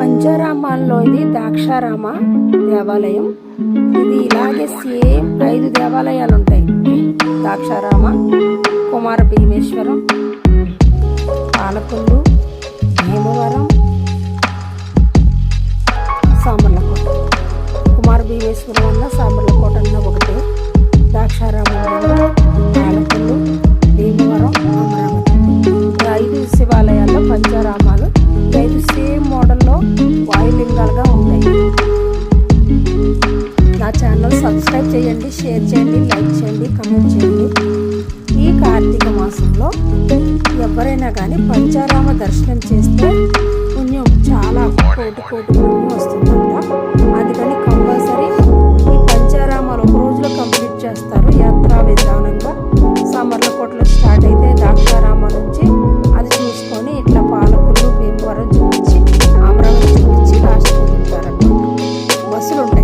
పంచారామాల్లో ఇది ద్రాక్షారామ దేవాలయం. ఇది ఇలాగే సేమ్ ఐదు దేవాలయాలు ఉంటాయి ద్రాక్షారామ కుమార భీమేశ్వరం పాలకొల్లు భీమవరం సామర్లకోట. కుమార భీమేశ్వరం అన్న సామర్లకోట అన్న ఒకటి. ద్రాక్షారామ పాలకొల్లు భీమవరం అమరావతి. ఐదు శివాలయాల్లో పంచారామాలు. ఐదు సేమ్ నా ఛానల్ సబ్స్క్రైబ్ చేయండి షేర్ చేయండి లైక్ చేయండి కమెంట్ చేయండి. ఈ కార్తీక మాసంలో ఎవరైనా కానీ పంచారామ దర్శనం చేస్తే పుణ్యం చాలా కోటి కోటి పుణ్యం వస్తుందంట. అందుకని కంపల్సరీ ఈ పంచారామాలు ఒక రోజులో కంప్లీట్ చేస్తారు. యాత్రా విధానంగా సమర్లకోటలో స్టార్ట్ అయితే ద్రాక్షారామ నుంచి అది చూసుకొని ఇట్లా పాలకులు భీమవరం చూపించి అమరావతి చూపించి రాష్ట్రం బస్సులు ఉంటాయి.